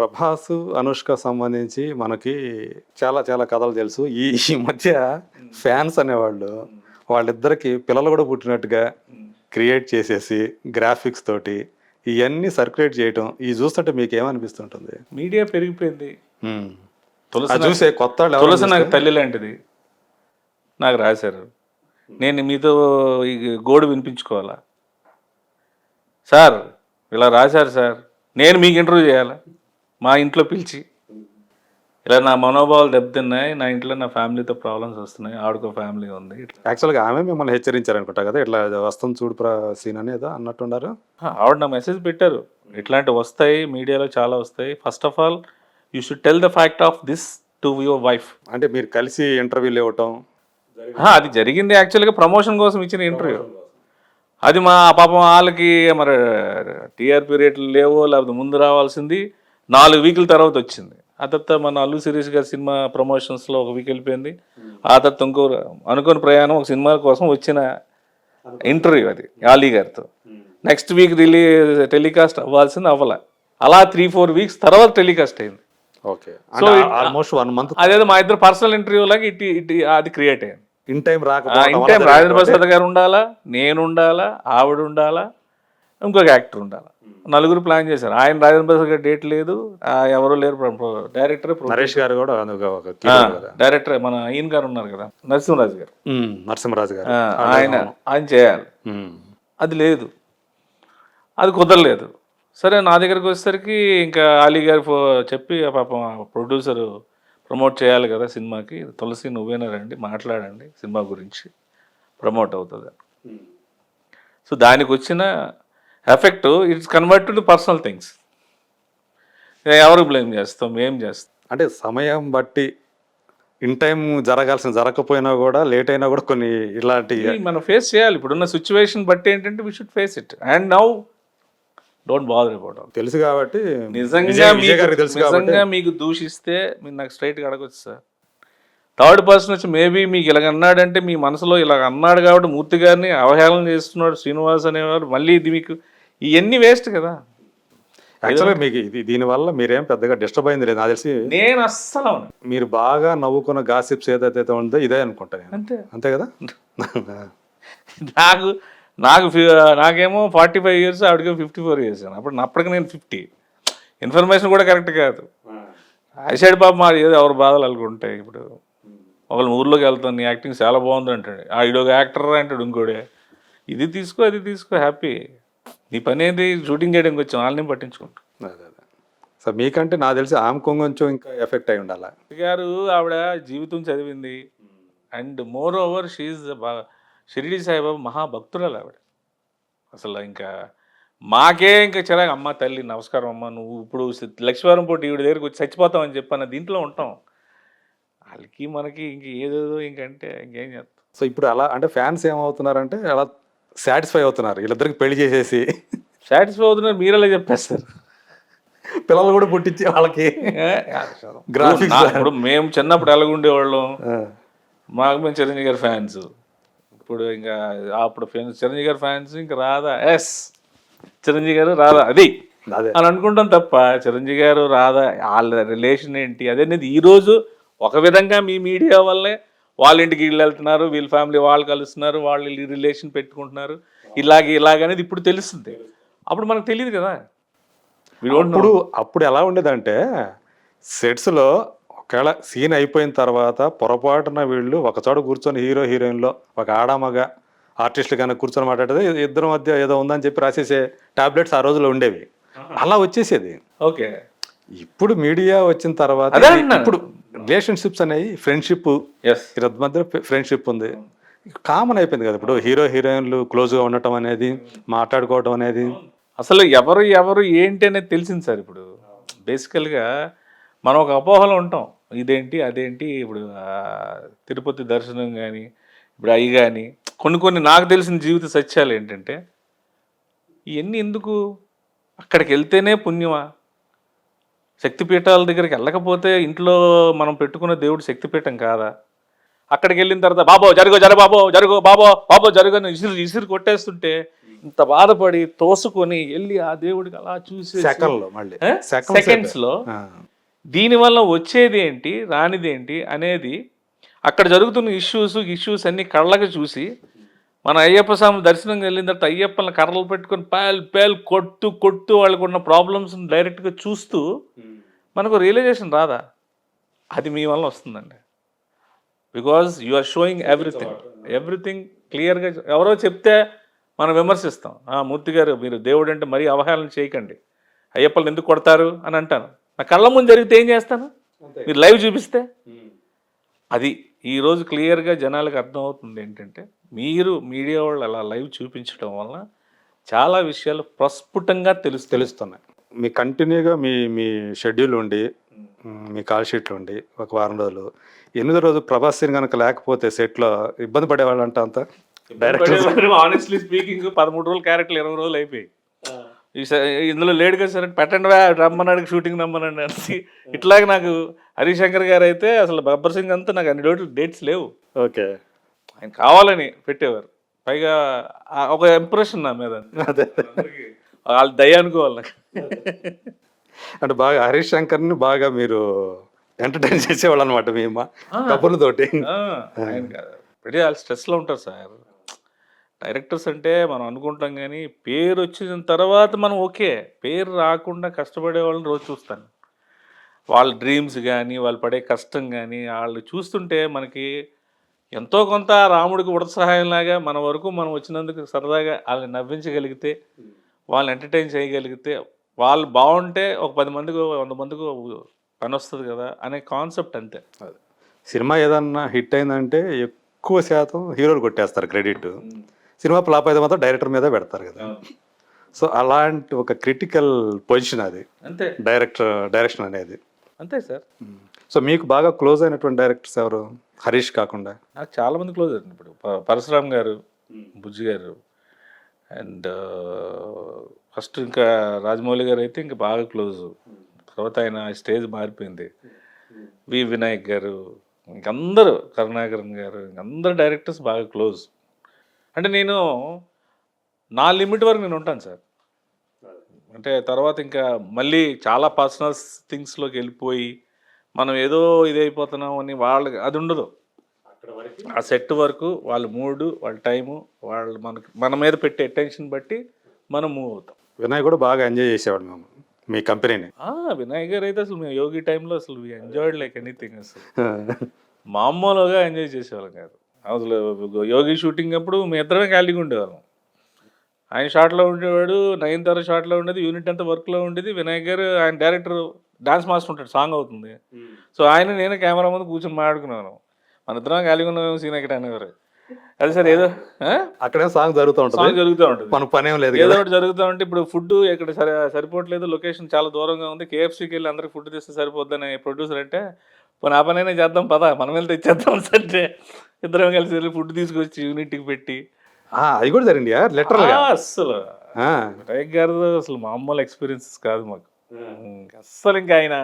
ప్రభాస్ అనుష్క సంబంధించి మనకి చాలా చాలా కథలు తెలుసు. ఈ ఈ మధ్య ఫ్యాన్స్ అనేవాళ్ళు వాళ్ళిద్దరికి పిల్లలు కూడా పుట్టినట్టుగా క్రియేట్ చేసేసి గ్రాఫిక్స్ తోటి ఇవన్నీ సర్క్యులేట్ చేయటం ఇది చూస్తుంటే మీకు ఏమనిపిస్తుంటుంది మీడియా పెరిగిపోయింది. చూసే కొత్త తులసి నాకు తల్లి లాంటిది. నాకు రాశారు. నేను మీతో ఈ గోడు వినిపించుకోవాలా? సార్ ఇలా రాశారు సార్. నేను మీకు ఇంటర్వ్యూ చేయాలా? మా ఇంట్లో పిలిచి ఇలా నా మనోభావాలు దెబ్బతిన్నాయి నా ఇంట్లో నా ఫ్యామిలీతో ప్రాబ్లమ్స్ వస్తున్నాయి ఆవిడకో ఫ్యామిలీ ఉంది యాక్చువల్గా ఆమె మిమ్మల్ని హెచ్చరించారు అనుకుంటా కదా ఇట్లా వస్తుంది చూడు ప్ర సీన్ అనేది అన్నట్టున్నారు ఆవిడ నా మెసేజ్ పెట్టారు. ఇట్లాంటివి వస్తాయి మీడియాలో చాలా వస్తాయి. First of all you should tell the fact of this to your wife అంటే మీరు కలిసి ఇంటర్వ్యూలు ఇవ్వటం? అది జరిగింది యాక్చువల్గా ప్రమోషన్ కోసం ఇచ్చిన ఇంటర్వ్యూ అది మా పాపం వాళ్ళకి మరి టీఆర్పీ రేట్లు లేవో లేకపోతే ముందు రావాల్సింది. నాలుగు వీకుల తర్వాత వచ్చింది. ఆ తర్వాత మన అల్లు శిరీష్ గారి సినిమా ప్రమోషన్స్లో ఒక వీక్ వెళ్ళిపోయింది. ఆ తర్వాత ఇంకో అనుకోని ప్రయాణం ఒక సినిమా కోసం వచ్చిన ఇంటర్వ్యూ అది ఆలీ గారితో. నెక్స్ట్ వీక్ రిలీ టెలికాస్ట్ అవ్వాల్సింది అవ్వాల. అలా త్రీ ఫోర్ వీక్స్ తర్వాత టెలికాస్ట్ అయింది. ఓకే. ఆల్మోస్ట్ వన్ మంత్ అదేదో మా ఇద్దరు పర్సనల్ ఇంటర్వ్యూ లాగా ఇటు ఇటు అది క్రియేట్ అయింది. ఇన్ టైం రాకపోవడం ఇన్ టైం రాజేంద్ర ప్రసాద్ గారు ఉండాలా నేను ఉండాలా ఆవిడ ఉండాలా ఇంకొక యాక్టర్ ఉండాలా. నలుగురు ప్లాన్ చేశారు. ఆయన రాజేంద్ర ప్రసాద్ గారు డేట్ లేదు ఎవరు లేరు డైరెక్టర్ నరేష్ గారు కూడా డైరెక్టర్ మన ఈయన గారు ఉన్నారు కదా నరసింహరాజు గారు. నరసింహరాజు గారు. ఆయన ఆయన చేయాలి. అది లేదు. అది కుదరలేదు. సరే నా దగ్గరకు వచ్చేసరికి ఇంకా అలీ గారు చెప్పి ఆ పాపం ప్రొడ్యూసర్ ప్రమోట్ చేయాలి కదా సినిమాకి. తులసి నువ్వేనా రండి మాట్లాడండి సినిమా గురించి ప్రమోట్ అవుతుంది సో దానికి వచ్చిన effect it's convert to personal things. ఎవరు బ్లేమ్ చేస్తాం ఏం చేస్తాం? అంటే సమయం బట్టి ఇన్ టైం జరగాల్సిన జరగకపోయినా కూడా లేట్ అయినా కూడా కొన్ని ఇలాంటి మనం ఫేస్ చేయాలి. ఇప్పుడున్న సిచ్యువేషన్ బట్టి ఏంటంటే we should face it and now don't bother about తెలుసు కాబట్టి నిజంగా నిజంగా మీకు దూషిస్తే మీరు నాకు స్ట్రైట్గా అడగొచ్చు సార్ థర్డ్ పర్సన్ వచ్చి మేబీ మీకు ఇలాగ అన్నాడంటే మీ మనసులో ఇలాగ అన్నాడు కాబట్టి మూర్తి గారిని అవహేళన చేస్తున్నాడు శ్రీనివాస్ అనేవాడు. మళ్ళీ ఇది మీకు ఇవన్నీ వేస్ట్ కదా. యాక్చువల్గా మీకు ఇది దీనివల్ల మీరేం పెద్దగా డిస్టర్బ్ అయింది లేదు. నాకు తెలిసి నేను అస్సలు మీరు బాగా నవ్వుకున్న గాసిప్స్ ఏదైతే ఉందో ఇదే అనుకుంటా నేను. అంతే. అంతే కదా? నాకు నాకు నాకేమో ఫార్టీ ఫైవ్ ఇయర్స్ ఆవిడకి ఫిఫ్టీ ఫోర్ ఇయర్స్ అప్పుడు అప్పటికి నేను ఫిఫ్టీ. ఇన్ఫర్మేషన్ కూడా కరెక్ట్ కాదు. ఐసైడ్ బాబు మా ఏదో ఎవరి బాధలు అనుకుంటాయి ఇప్పుడు. ఒకళ్ళు ఊర్లోకి వెళ్తాను నీ యాక్టింగ్ చాలా బాగుంది అంటాడు. ఆ ఇడొక యాక్టర్ అంటాడు ఇంకోడే. ఇది తీసుకో అది తీసుకో హ్యాపీ. నీ పని ఏంటి షూటింగ్ చేయడానికి వచ్చాం. వాళ్ళని పట్టించుకుంటా. అదే అదే. సో మీకంటే నాకు తెలిసి ఆమె కొంచెం ఇంకా ఎఫెక్ట్ అయి ఉండాలి? గారు ఆవిడ జీవితం చదివింది. And more over she Shirdi Saibaba మహాభక్తురాలు ఆవిడ. అసలు ఇంకా మాకే ఇంకా చిరాకు. అమ్మ తల్లి నమస్కారం అమ్మ నువ్వు ఇప్పుడు లక్ష్మీవారం పోటీ ఈవిడ దగ్గరికి వచ్చి చచ్చిపోతామని చెప్పన్న దీంట్లో ఉంటాం. వాళ్ళకి మనకి ఇంక ఏదేదో ఇంకంటే ఇంకేం చేస్తాం. సో ఇప్పుడు అలా అంటే ఫ్యాన్స్ ఏమవుతున్నారంటే అలా సాటిస్ఫై అవుతున్నారు. వీళ్ళిద్దరికి పెళ్ళి చేసేసి. సాటిస్ఫై అవుతున్నారు మీరు అలా చెప్పేస్తారు పిల్లలు కూడా పుట్టించి వాళ్ళకి. నా- ఇప్పుడు మేము చిన్నప్పుడు ఎలాగుండేవాళ్ళం? ఆ, మాకు మేము చిరంజీవి గారి ఫ్యాన్స్. ఇప్పుడు ఇంకా అప్పుడు ఫ్యాన్స్ చిరంజీవి గారి ఫ్యాన్స్ ఇంకా రాదా ఎస్ చిరంజీవి గారు రాదా అది. అదే. అని అనుకుంటాం తప్ప చిరంజీవి గారు రాదా వాళ్ళ రిలేషన్ ఏంటి అదనేది ఈరోజు ఒక విధంగా మీ మీడియా వల్లే వాళ్ళ ఇంటికి వీళ్ళు వెళ్తున్నారు వీళ్ళ ఫ్యామిలీ వాళ్ళు కలుస్తున్నారు వాళ్ళు రిలేషన్ పెట్టుకుంటున్నారు. ఇలాగే ఇలాగనేది ఇప్పుడు తెలుస్తుంది. అప్పుడు మనకు తెలియదు కదా. Know. అప్పుడు ఎలా ఉండేదంటే సెట్స్లో ఒకవేళ సీన్ అయిపోయిన తర్వాత పొరపాటున వీళ్ళు ఒక చోట కూర్చొని హీరో హీరోయిన్లో ఒక ఆడామగ ఆర్టిస్టులు కానీ కూర్చొని మాట్లాడితే ఇద్దరి మధ్య ఏదో ఉందని చెప్పి రాసేసే టాబ్లెట్స్ ఆ రోజులో ఉండేవి. అలా వచ్చేసేది. ఓకే. ఇప్పుడు మీడియా వచ్చిన తర్వాత. ఇప్పుడు రిలేషన్షిప్స్ అనేవి ఫ్రెండ్షిప్ ఎస్ ఇద్దరి మధ్య ఫ్రెండ్షిప్ ఉంది. కామన్ అయిపోయింది కదా ఇప్పుడు. హీరో హీరోయిన్లు క్లోజ్గా ఉండటం అనేది మాట్లాడుకోవటం అనేది. అసలు ఎవరు ఎవరు ఏంటి అనేది తెలిసింది సార్ ఇప్పుడు. బేసికల్గా మనం ఒక అపోహలో ఉంటాం. ఇదేంటి అదేంటి ఇప్పుడు తిరుపతి దర్శనం కానీ ఇప్పుడు అవి కానీ కొన్ని కొన్ని నాకు తెలిసిన జీవిత సత్యాలు ఏంటంటే ఇవన్నీ ఎందుకు? అక్కడికి వెళ్తేనే పుణ్యమా? శక్తిపీఠాల దగ్గరికి వెళ్ళకపోతే ఇంట్లో మనం పెట్టుకున్న దేవుడు శక్తిపీఠం కాదా? అక్కడికి వెళ్ళిన తర్వాత బాబో జరుగు జరు బాబో జరుగు బాబో బాబో జరుగు అని ఇసురు ఇసురు కొట్టేస్తుంటే ఇంత బాధపడి తోసుకొని వెళ్ళి ఆ దేవుడికి అలా చూసి సెకండ్స్లో దీనివల్ల వచ్చేది ఏంటి రానిది ఏంటి అనేది అక్కడ జరుగుతున్న ఇష్యూస్ ఇష్యూస్ అన్ని కళ్ళకి చూసి మన అయ్యప్ప స్వామి దర్శనం వెళ్ళిన తర్వాత అయ్యప్పని కర్రలు పెట్టుకొని పేల్ పేల్ కొట్టు కొట్టు వాళ్ళకు ఉన్న ప్రాబ్లమ్స్ డైరెక్ట్గా చూస్తూ మనకు రియలైజేషన్ రాదా? అది మీ వల్ల వస్తుందండి. Because you are showing everything everything క్లియర్గా ఎవరో చెప్తే మనం విమర్శిస్తాం. "ఆ, మూర్తి గారు మీరు దేవుడు అంటే మరీ అవహేళన చేయకండి. అయ్యప్పలు ఎందుకు కొడతారు? అని అంటాను. నా కళ్ళ ముందు జరిగితే ఏం చేస్తాను? మీరు లైవ్ చూపిస్తే? అది ఈరోజు క్లియర్గా జనాలకు అర్థమవుతుంది ఏంటంటే మీరు మీడియా వాళ్ళు అలా లైవ్ చూపించడం వల్ల చాలా విషయాలు ప్రస్ఫుటంగా తెలుస్తుంది తెలుస్తున్నాయి. మీ కంటిన్యూగా మీ మీ షెడ్యూల్ ఉండి మ్, కాల్ షీట్లు ఉండి ఒక వారం రోజులు ఎనిమిదో రోజు ప్రభాస్ సీన్ కనుక లేకపోతే సెట్లో ఇబ్బంది పడేవాళ్ళు అంట అంత డైరెక్టర్ ఆనెస్ట్లీ స్పీకింగ్ పదమూడు రోజులు క్యారెక్టర్లు ఇరవై రోజులు అయిపోయి ఇందులో లేడు కదా సరే పెట్టండి రమ్మన్నాడు షూటింగ్ రమ్మనండి అని ఇట్లాగే నాకు హరిశంకర్ గారు అయితే అసలు బబ్బర్ సింగ్ అంతా నాకు అన్ని రోజులు డేట్స్ లేవు. ఓకే. ఆయన కావాలని పెట్టేవారు. పైగా ఒక ఇంప్రెషన్ నా మీద. అదే. వాళ్ళు దయ అనుకోవాలి నాకు. అంటే బాగా హరీష్ శంకర్ని బాగా మీరు ఎంటర్టైన్ చేసేవాళ్ళు అనమాట మీ కబుర్లతోటి pretty వాళ్ళు స్ట్రెస్లో ఉంటారు సార్. డైరెక్టర్స్ అంటే మనం అనుకుంటాం కానీ పేరు వచ్చిన తర్వాత మనం ఓకే. పేరు రాకుండా కష్టపడే వాళ్ళని రోజు చూస్తాను. వాళ్ళ డ్రీమ్స్ కానీ వాళ్ళు పడే కష్టం కానీ వాళ్ళు చూస్తుంటే మనకి ఎంతో కొంత రాముడికి ఉడత సహాయంలాగా మన వరకు మనం వచ్చినందుకు సరదాగా వాళ్ళని నవ్వించగలిగితే వాళ్ళని ఎంటర్టైన్ చేయగలిగితే వాళ్ళు బాగుంటే ఒక పది మందికి వంద మందికి పని వస్తుంది కదా అనే కాన్సెప్ట్ అంతే. సినిమా ఏదన్నా హిట్ అయిందంటే ఎక్కువ శాతం హీరోలు కొట్టేస్తారు క్రెడిట్ సినిమా ఫ్లాప్ అయితే మాత్రం డైరెక్టర్ మీద పెడతారు కదా. సో అలాంటి ఒక క్రిటికల్ పొజిషన్ అది. అంతే. డైరెక్టర్ డైరెక్షన్ అనేది. అంతే సార్. సో మీకు బాగా క్లోజ్ అయినటువంటి డైరెక్టర్స్ ఎవరు? హరీష్ కాకుండా. నాకు చాలా మంది క్లోజ్ అండి ఇప్పుడు. పరశురామ్ గారు బుజ్జి గారు అండ్ ఫస్ట్ ఇంకా రాజమౌళి గారు అయితే ఇంకా బాగా క్లోజ్. తర్వాత ఆయన స్టేజ్ మారిపోయింది. వి వినాయక్ గారు ఇంకందరూ కరుణాకరన్ గారు ఇంకందరు డైరెక్టర్స్ బాగా క్లోజ్. అంటే నేను నా లిమిట్ వరకు నేను ఉంటాను సార్. అంటే తర్వాత ఇంకా మళ్ళీ చాలా పర్సనల్ థింగ్స్లోకి వెళ్ళిపోయి మనం ఏదో ఇది అయిపోతున్నాం అని వాళ్ళకి అది ఉండదు. ఆ సెట్ వరకు వాళ్ళ మూడు వాళ్ళ టైము వాళ్ళు మనకి మన మీద పెట్టే అటెన్షన్ బట్టి మనం మూవ్ అవుతాం. వినాయక్ కూడా బాగా ఎంజాయ్ చేసేవాడు మేము మీ కంపెనీని. ఆ, వినాయక్ గారు అయితే అసలు మేము యోగి టైంలో అసలు ఎంజాయ్డ్ లైక్ ఎనీథింగ్ అసలు. మామూలుగా ఎంజాయ్ చేసేవాళ్ళం కాదు. అసలు యోగి షూటింగ్ అప్పుడు మీ ఇద్దరమే ఖాళీగా ఉండేవాళ్ళం. ఆయన షార్ట్లో ఉండేవాడు నైన్ తర్వాత షార్ట్లో ఉండేది యూనిట్ అంతా వర్క్లో ఉండేది. వినాయక్ గారు ఆయన డైరెక్టర్ డాన్స్ మాస్టర్ ఉంటాడు సాంగ్ అవుతుంది. సో ఆయన నేను కెమెరా ముందు కూర్చొని మాట్లాడుకున్నాను. మన ఇద్దరం ఖాళీగా ఉన్నాం సీన్ ఎక్కడ అనేవారు అది సార్ ఏదో? అక్కడే సాంగ్ జరుగుతూ ఉంటుంది. సాంగ్ జరుగుతూ ఉంటుంది. మనకు పనేం లేదు ఏదో ఒకటి జరుగుతూ ఉంటే ఇప్పుడు ఫుడ్ ఇక్కడ సరి సరిపోవట్లేదు లొకేషన్ చాలా దూరంగా ఉంది. కేఎఫ్సీకి వెళ్ళి అందరికి ఫుడ్ తెస్తే సరిపోద్దని ప్రొడ్యూసర్ అంటే పోనీ ఆ పనైనా చేద్దాం పదా మనం వెళ్ళి తెచ్చేద్దాం అంటే ఇద్దరం కలిసి వెళ్ళి ఫుడ్ తీసుకొచ్చి యూనిట్కి పెట్టి. ఆ, అది కూడా జరిగింది ఆ, వినాయక్ గారు అసలు మామూలు ఎక్స్పీరియన్సెస్ కాదు మాకు. అస్సలు ఇంకా ఆయన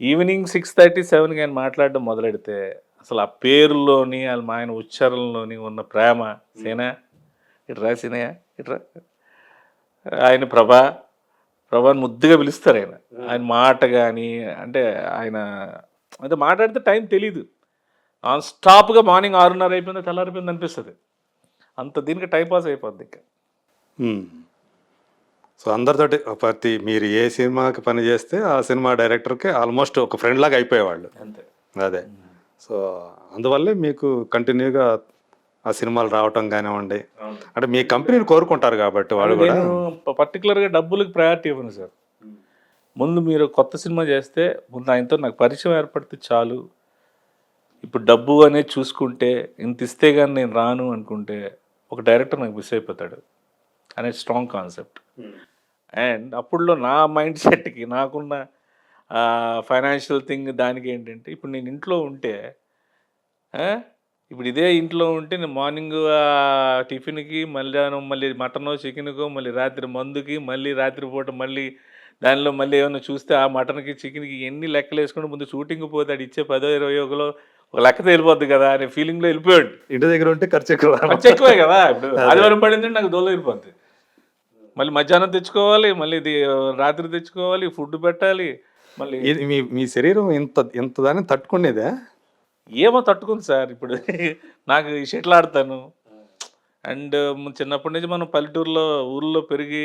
ఈవినింగ్ సిక్స్ థర్టీ సెవెన్కి ఆయన మాట్లాడడం మొదలెడితే అసలు ఆ పేరులోని వాళ్ళ మా ఆయన ఉచ్చారణలోని ఉన్న ప్రేమ సేనా? ఇట్రా సీనయ్య ఇట్రా ఆయన ప్రభా ప్రభాని ముద్దుగా పిలుస్తారు ఆయన. ఆయన మాట కానీ అంటే ఆయన అంటే మాట్లాడితే టైం తెలీదు. నాన్ స్టాప్గా మార్నింగ్ ఆరున్నర అయిపోయింది తెల్లారిపోయింది అనిపిస్తుంది. అంత దీనికి టైం పాస్ అయిపోద్ది ఇంకా. సో అందరితోటి ప్రతి మీరు ఏ సినిమాకి పని చేస్తే ఆ సినిమా డైరెక్టర్కి ఆల్మోస్ట్ ఒక ఫ్రెండ్ లాగా అయిపోయేవాళ్ళు. అంతే. అదే. సో అందువల్లే మీకు కంటిన్యూగా ఆ సినిమాలు రావటం కానివ్వండి. అంటే మీ కంపెనీని కోరుకుంటారు కాబట్టి వాళ్ళు కూడా. నేను పర్టికులర్గా డబ్బులకు ప్రయారిటీ ఇవ్వను సార్. ముందు మీరు కొత్త సినిమా చేస్తే ముందు ఆయనతో నాకు పరిచయం ఏర్పడితే చాలు. ఇప్పుడు డబ్బు అనేది చూసుకుంటే ఇంత ఇస్తే కానీ నేను రాను అనుకుంటే ఒక డైరెక్టర్ నాకు మిస్ అయిపోతాడు. అనే స్ట్రాంగ్ కాన్సెప్ట్. అండ్ అప్పుడులో నా మైండ్ సెట్కి నాకున్న ఫైనాన్షియల్ థింగ్ దానికి ఏంటంటే ఇప్పుడు నేను ఇంట్లో ఉంటే ఇప్పుడు ఇదే ఇంట్లో ఉంటే నేను మార్నింగ్ టిఫిన్కి మధ్యాహ్నం మళ్ళీ మటన్ చికెన్కో మళ్ళీ రాత్రి మందుకి మళ్ళీ రాత్రి పూట మళ్ళీ దానిలో మళ్ళీ ఏమైనా చూస్తే ఆ మటన్కి చికెన్కి ఎన్ని లెక్కలు వేసుకుంటే ముందు షూటింగ్ పోతే ఆడు ఇచ్చే పదో ఇరవై ఒకలో ఒక లెక్కతో వెళ్ళిపోద్ది కదా అనే ఫీలింగ్లో వెళ్ళిపోయాడు. ఇంటి దగ్గర ఉంటే ఖర్చు ఎక్కువ. ఖర్చు ఎక్కువే కదా ఇప్పుడు ఆదివారం పడింది నాకు దోల వెళ్ళిపోద్ది. మళ్ళీ మధ్యాహ్నం తెచ్చుకోవాలి మళ్ళీ ఇది రాత్రి తెచ్చుకోవాలి ఫుడ్ పెట్టాలి మళ్ళీ మీ మీ శరీరం ఇంత ఇంత దాన్ని తట్టుకునేదే? ఏమో తట్టుకుంది సార్ ఇప్పుడు. నాకు షటిల్ ఆడతాను. అండ్ చిన్నప్పటి నుంచి మనం పల్లెటూరులో ఊర్లో పెరిగి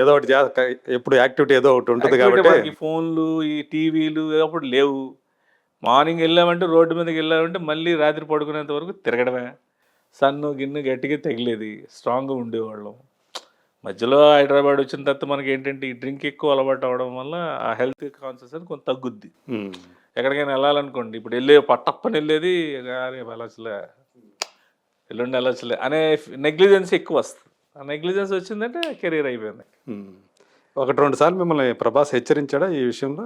ఏదో ఒకటి ఎప్పుడు యాక్టివిటీ ఏదో ఒకటి ఉంటుంది కాబట్టి. ఫోన్లు ఈ టీవీలు అప్పుడు లేవు. మార్నింగ్ వెళ్ళామంటే రోడ్డు మీదకి వెళ్ళామంటే మళ్ళీ రాత్రి పడుకునేంత వరకు తిరగడమే. సన్ను గిన్ను గట్టిగా తగిలేది. స్ట్రాంగ్గా ఉండేవాళ్ళం. మధ్యలో హైదరాబాద్ వచ్చిన తర్వాత మనకి ఏంటంటే ఈ డ్రింక్ ఎక్కువ అలవాటు అవడం వల్ల ఆ హెల్త్ కాన్షియస్ అని కొంత తగ్గుద్ది. ఎక్కడికైనా వెళ్ళాలనుకోండి ఇప్పుడు వెళ్ళే పట్టప్పని వెళ్ళేది వెళ్ళొచ్చులే ఎల్లుండి వెళ్ళొచ్చులే అనే నెగ్లిజెన్స్ ఎక్కువ వస్తుంది ఆ నెగ్లిజెన్స్ వచ్చిందంటే కెరీర్ అయిపోయింది. ఒకటి రెండు సార్లు మిమ్మల్ని ప్రభాస్ హెచ్చరించాడా ఈ విషయంలో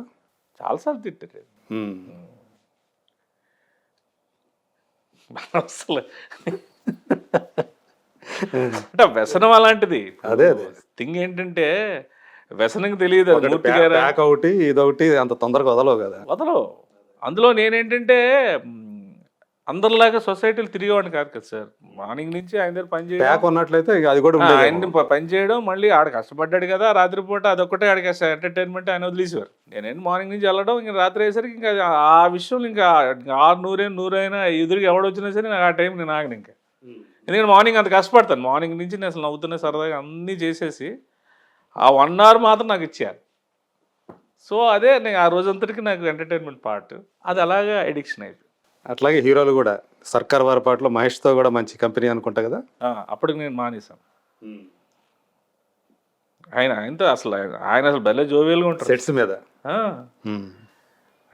చాలాసార్లు తిట్టారు. అసలు అంటే వ్యసనం అలాంటిది. అదే, అదే. థింగ్ ఏంటంటే వ్యసనం తెలియదు ఒకటి బ్యాక్ ఇదొకటి అంత తొందరగా వదలవు కదా. వదలవు. అందులో నేనేంటంటే అందరిలాగా సొసైటీలు తిరిగేవాడిని కాదు కదా సార్. మార్నింగ్ నుంచి ఆయన దగ్గర పని చేయడం. ఉన్నట్లయితే అది కూడా ఆ, ఉండేది ఆయన్ని ప- పని చేయడం మళ్ళీ ఆడ కష్టపడ్డాడు కదా రాత్రిపూట అదొక్కటే ఆడికి ఎంటర్టైన్మెంట్ ఆయన వదిలేసేవారు. నేనేంటి మార్నింగ్ నుంచి వెళ్ళడం ఇంకా రాత్రి అయ్యేసరికి ఇంకా ఆ- విషయంలో ఇంకా ఇంకా ఆరు నూరైనా నూరైనా ఎదురుగా ఎవడొచ్చినా సరే నాకు ఆ టైం నేను ఆగను ఇంకా. ఎందుకంటే మార్నింగ్ అంత కష్టపడతాను. మార్నింగ్ నుంచి నేను అసలు నవ్వుతున్నా సరదాగా అన్నీ చేసేసి ఆ వన్ అవర్ మాత్రం నాకు ఇచ్చారు సో అదే నేను ఆ రోజంతటికి నాకు ఎంటర్టైన్మెంట్ పార్ట్. అది అలాగా ఎడిక్షన్ అయిపోయింది అట్లాగే హీరోలు కూడా సర్కార్ వారి పాటలో మహేష్తో కూడా మంచి కంపెనీ అనుకుంటా కదా? ఆ, అప్పటికి నేను మానేశాను. ఆయన ఆయనతో అసలు ఆయన- అసలు భలే జోవియల్గా ఉంటారు. సెట్స్ మీద.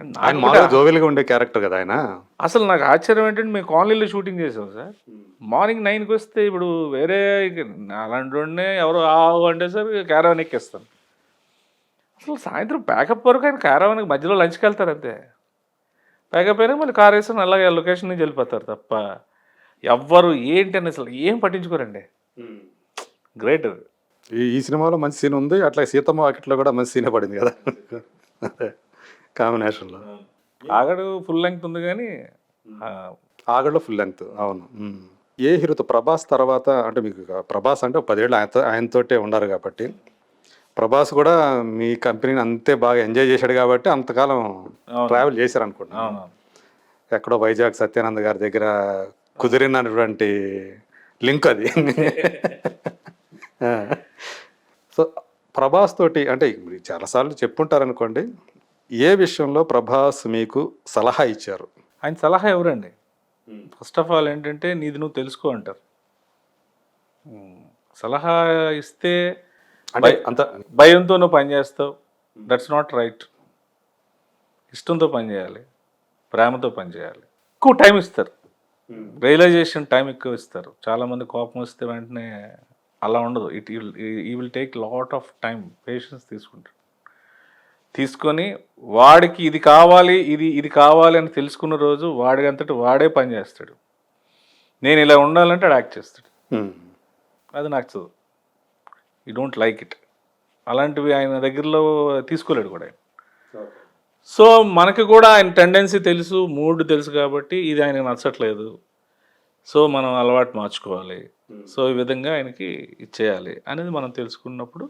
ఆయన కూడా- మామూలుగా జోవిల్గా ఉండే క్యారెక్టర్ కదా ఆయన. అసలు నాకు ఆశ్చర్యం ఏంటంటే మేము కాలనీలో షూటింగ్ చేసాం సార్. మార్నింగ్ నైన్కి వస్తే ఇప్పుడు వేరే అలాంటి వాడినే ఎవరు ఆవు అంటే సార్ క్యారవాన్ ఎక్కేస్తాను. అసలు సాయంత్రం ప్యాకప్ వరకు ఆయన క్యారవాన్కి మధ్యలో లంచ్కి వెళ్తారు అంతే. ప్యాకప్ అయినా మళ్ళీ కార్ వేసుకొని అలాగే లొకేషన్ నుంచి వెళ్ళిపోతారు తప్ప ఎవ్వరు ఏంటి అని అసలు ఏం పట్టించుకోరండి. గ్రేట్. ఈ సినిమాలో మంచి సీన్ ఉంది అట్లా సీతమ్మ వాకిట్లో కూడా మంచి సీనే పడింది కదా. కాంబినేషన్లో. ఆగడు ఫుల్ లెంగ్త్ ఉంది కానీ ఆ, ఆగడలో ఫుల్ లెంగ్త్ అవును. ఏ హీరోతో ప్రభాస్ తర్వాత అంటే మీకు ప్రభాస్ అంటే పదేళ్ళు ఆయనతో ఆయనతోటే ఉన్నారు కాబట్టి ప్రభాస్ కూడా మీ కంపెనీని అంతే బాగా ఎంజాయ్ చేశాడు కాబట్టి అంతకాలం. ట్రావెల్ చేశారు అనుకుంటా అవును. ఎక్కడో వైజాగ్ సత్యానంద్ గారి దగ్గర కుదిరినటువంటి లింక్ అది. సో ప్రభాస్ తోటి అంటే మీరు చాలాసార్లు చెప్పుంటారు అనుకోండి ఏ విషయంలో ప్రభాస్ మీకు సలహా ఇచ్చారు? ఆయన సలహా ఎవరండి? ఫస్ట్ ఆఫ్ ఆల్ ఏంటంటే నీది నువ్వు తెలుసుకో అంటారు. సలహా ఇస్తే అంటే అంత భయంతో నువ్వు పని చేస్తావు. దట్స్ నాట్ రైట్ ఇష్టంతో పని చేయాలి. ప్రేమతో పని చేయాలి. ఎక్కువ టైం ఇస్తారు. రియలైజేషన్ టైం ఎక్కువ ఇస్తారు. చాలామంది కోపం వస్తే వెంటనే అలా ఉండదు. ఇట్ ఈ will take lot of time patience తీసుకుంటారు. తీసుకొని వాడికి ఇది కావాలి ఇది ఇది కావాలి అని తెలుసుకున్న రోజు వాడి అంతటి వాడే పని చేస్తాడు. నేను ఇలా ఉండాలంటే వాడు యాక్ట్ చేస్తాడు. అది నచ్చదు యూ డోంట్ లైక్ ఇట్ అలాంటివి ఆయన దగ్గరలో తీసుకోలేడు కూడా ఆయన. సో మనకి కూడా ఆయన టెండెన్సీ తెలుసు మూడ్ తెలుసు కాబట్టి ఇది ఆయనకు నచ్చట్లేదు. సో మనం అలవాటు మార్చుకోవాలి. సో ఈ విధంగా ఆయనకి ఇచ్చేయాలి అనేది మనం తెలుసుకున్నప్పుడు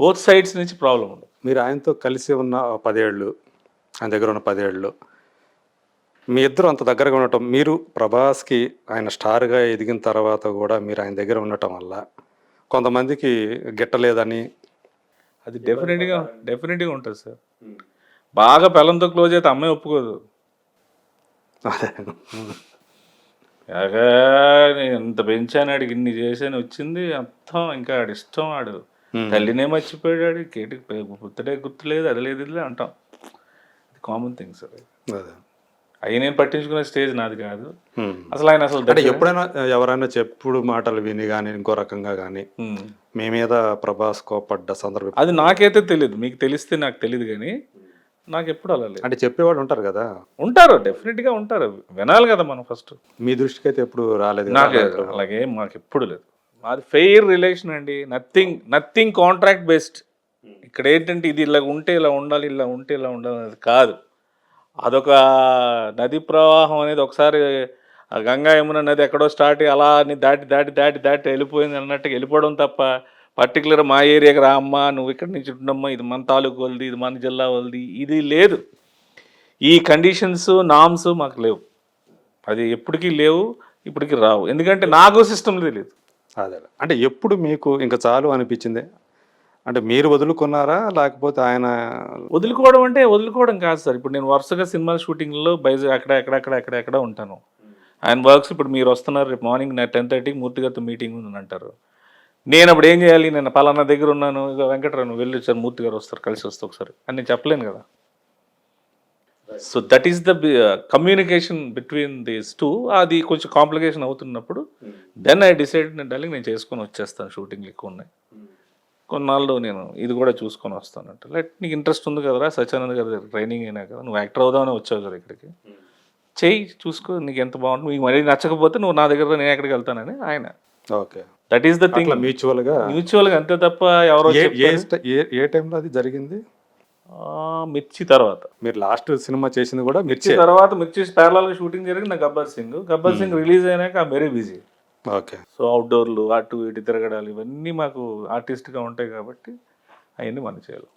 బోత్ సైడ్స్ నుంచి ప్రాబ్లం ఉండదు. మీరు ఆయనతో కలిసి ఉన్న పదేళ్ళు ఆయన దగ్గర ఉన్న పదేళ్ళు మీ ఇద్దరు అంత దగ్గరగా ఉండటం మీరు ప్రభాస్కి ఆయన స్టార్గా ఎదిగిన తర్వాత కూడా మీరు ఆయన దగ్గర ఉండటం వల్ల కొంతమందికి గిట్టలేదని అది డెఫినెట్గా డెఫినెట్గా ఉంటుంది సార్. బాగా పిల్లలతో క్లోజ్ అయితే అమ్మాయి ఒప్పుకోదు. అదే. ఎగా నేను ఇంత పెంచాను ఆడికి ఇన్ని చేశాను వచ్చింది అంతం ఇంకా ఆడి ఇష్టం ఆడు. తల్లినే మర్చిపోయాడు కేటికి గుర్తుడే గుర్తులేదు అది లేదు ఇది అంటాం ఇది కామన్ థింగ్స్ అది. అవి నేను పట్టించుకునే స్టేజ్ నాది కాదు. అసలు ఆయన అసలు అంటే ఎప్పుడైనా ఎవరైనా చెప్పుడు మాటలు విని కానీ ఇంకో రకంగా కానీ. మీ మీద ప్రభాస్ కోపడ్డ సందర్భం అది నాకైతే తెలియదు మీకు తెలిస్తే నాకు తెలియదు కానీ నాకు ఎప్పుడు అలా లేదు. అంటే చెప్పేవాడు ఉంటారు కదా? ఉంటారు డెఫినెట్గా ఉంటారు. వినాలి కదా మనం ఫస్ట్ మీ దృష్టికి అయితే ఎప్పుడు రాలేదు? నాకు అలాగే మాకు ఎప్పుడు లేదు. మాది ఫెయిర్ రిలేషన్ అండి. నథింగ్ నథింగ్ కాంట్రాక్ట్ బేస్డ్ ఇక్కడ ఏంటంటే ఇది ఇలా ఉంటే ఇలా ఉండాలి ఇలా ఉంటే ఇలా ఉండాలి అనేది కాదు. అదొక నది ప్రవాహం అనేది ఒకసారి ఆ గంగా యమున నది ఎక్కడో స్టార్ట్ అయ్యి అలా అని దాటి దాటి దాటి దాటి వెళ్ళిపోయింది అన్నట్టుగా వెళ్ళిపోవడం తప్ప పర్టికులర్ మా ఏరియాకి రా అమ్మా నువ్వు ఇక్కడి నుంచి ఉండమ్మా ఇది మన తాలూకు వాళ్ళది ఇది మన జిల్లా వాళ్ళది ఇది లేదు. ఈ కండిషన్స్ నామ్స్ మాకు లేవు. అది ఎప్పటికీ లేవు ఇప్పటికీ రావు. ఎందుకంటే నాకు సిస్టమ్ తెలియదు అదే అంటే ఎప్పుడు మీకు ఇంకా చాలు అనిపించింది? అంటే మీరు వదులుకున్నారా? లేకపోతే ఆయన వదులుకోవడం అంటే వదులుకోవడం కాదు సార్. ఇప్పుడు నేను వరుసగా సినిమాల షూటింగ్లో బైజ్ అక్కడ ఎక్కడ అక్కడ ఎక్కడ ఎక్కడ ఉంటాను. ఆయన వర్క్స్ ఇప్పుడు మీరు వస్తున్నారు రేపు మార్నింగ్ నా టెన్ థర్టీకి మూర్తిగారితో మీటింగ్ ఉందని అంటారు. నేను అప్పుడు ఏం చేయాలి? నేను పలానా దగ్గర ఉన్నాను. ఇక వెంకటరావు వెళ్ళి సార్ మూర్తి గారు వస్తారు కలిసి వస్తే ఒకసారి. అని నేను చెప్పలేను కదా. So that is the communication between these two అది కొంచెం కాంప్లికేషన్ అవుతున్నప్పుడు దెన్ ఐ డిసైడ్ నేను డార్లింగ్ నేను చేసుకొని వచ్చేస్తాను షూటింగ్ ఎక్కువ ఉన్నాయి. కొన్నాళ్ళు నేను ఇది కూడా చూసుకొని వస్తానంట లైట్ నీకు ఇంట్రెస్ట్ ఉంది కదరా సత్యానంద్ గారి ట్రైనింగ్ అయినా కదా నువ్వు యాక్టర్ అవుదామని వచ్చావు కదా ఇక్కడికి. చెయ్యి చూసుకో నీకు ఎంత బాగుంటుంది నీకు మరీ నచ్చకపోతే నువ్వు నా దగ్గర నేను ఎక్కడికి వెళ్తానని ఆయన. Okay. That is the thing మ్యూచువల్గా మ్యూచువల్గా అంతే తప్ప ఎవరో ఏ టైంలో అది జరిగింది? మిర్చి తర్వాత. మీరు లాస్ట్ సినిమా చేసింది కూడా మిర్చి తర్వాత మిర్చి ప్యారలాల్ షూటింగ్ జరిగింది నా గబ్బర్ సింగ్. గబ్బర్ సింగ్ రిలీజ్ అయినాక వెరీ బిజీ ఓకే. సో అవుట్డోర్లు అటు ఇటు తిరగడాలు ఇవన్నీ మాకు ఆర్టిస్ట్గా ఉంటాయి కాబట్టి అవన్నీ మనం చేయాలి.